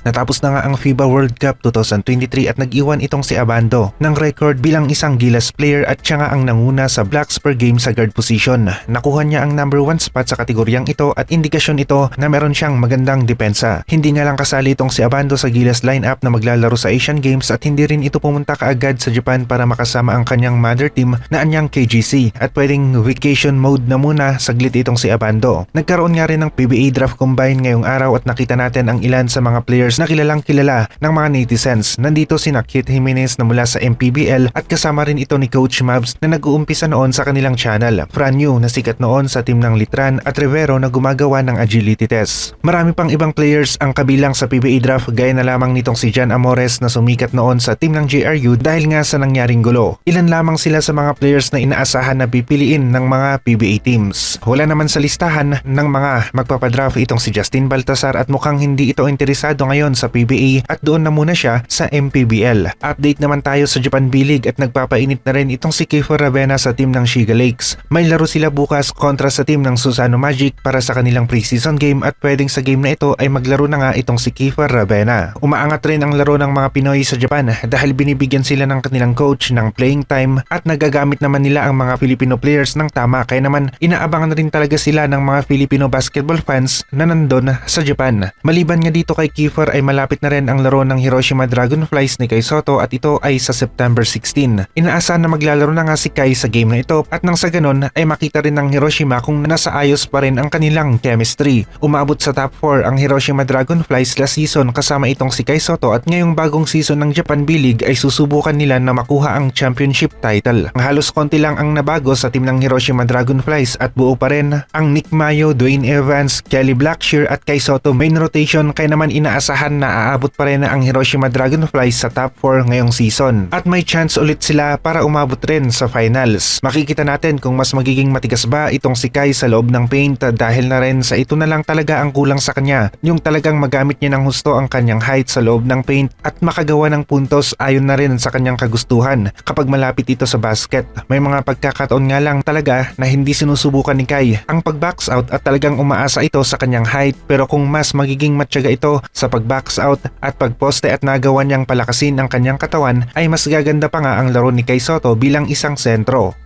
Natapos na nga ang FIBA World Cup 2023 at nag-iwan itong si Abando ng record bilang isang Gilas player at siya nga ang nanguna sa blocks per game sa guard position. Nakuha niya ang number 1 spot sa kategoryang ito at indikasyon ito na meron siyang magandang depensa. Hindi nga lang kasali itong si Abando sa Gilas lineup na maglalaro sa Asian Games at hindi rin ito pumunta kaagad sa Japan para makasama ang kanyang mother team na anyang KGC at pwedeng vacation mode na muna saglit itong si Abando. Nagkaroon nga rin ng PBA draft combine ngayong araw at nakita natin ang ilan sa mga players na kilalang kilala ng mga netizens. Nandito si Kit Jimenez na mula sa MPBL at kasama rin ito ni Coach Mabs na nag-uumpisa noon sa kanilang channel. Franyu na sikat noon sa team ng Litran at Rivero na gumagawa ng agility test. Marami pang ibang players ang kabilang sa PBA draft gaya na lamang nitong si Jan Amores na sumikat noon sa team ng JRU dahil nga sa nangyaring gulo. Ilan lamang sila sa mga players na inaasahan na pipiliin ng mga PBA teams. Wala naman sa listahan ng mga magpapadraft itong si Justin Baltasar at mukhang hindi ito interesado ngayon sa PBA at doon na muna siya sa MPBL. Update naman tayo sa Japan B-League at nagpapainit na rin itong si Kiefer Ravena sa team ng Shiga Lakes. May laro sila bukas kontra sa team ng Susano Magic para sa kanilang preseason game at pwedeng sa game na ito ay maglaro na nga itong si Kiefer Ravena. Umaangat rin ang laro ng mga Pinoy sa Japan dahil binibigyan sila ng kanilang coach ng playing time at nagagamit naman nila ang mga Filipino players ng tama kaya naman inaabangan rin talaga sila ng mga Filipino basketball fans na nandun sa Japan. Maliban nga dito kay Kiefer ay malapit na rin ang laro ng Hiroshima Dragonflies ni Kai Soto at ito ay sa September 16. Inaasahan na maglalaro na nga si Kai sa game na ito at nang sa ganon ay makita rin ng Hiroshima kung nasa ayos pa rin ang kanilang chemistry. Umabot sa top 4 ang Hiroshima Dragonflies last season kasama itong si Kai Soto at ngayong bagong season ng Japan B-League ay susubukan nila na makuha ang championship title. Ang halos konti lang ang nabago sa team ng Hiroshima Dragonflies at buo pa rin ang Nick Mayo, Dwayne Evans, Kelly Blackshear at Kai Soto main rotation kaya naman inaasahan na aabot pa rin ang Hiroshima Dragonflies sa top 4 ngayong season. At may chance ulit sila para umabot rin sa finals. Makikita natin kung mas magiging matigas ba itong si Kai sa loob ng paint dahil na rin sa ito na lang talaga ang kulang sa kanya. Yung talagang magamit niya ng husto ang kanyang height sa loob ng paint at makagawa ng puntos ayon na rin sa kanyang kagustuhan kapag malapit ito sa basket. May mga pagkakataon nga lang talaga na hindi sinusubukan ni Kai ang pag-box out at talagang umaasa ito sa kanyang height pero kung mas magiging matyaga ito sa pag-box out at pagposte at nagawa niyang palakasin ang kanyang katawan ay mas gaganda pa nga ang laro ni Kai Soto bilang isang sentro.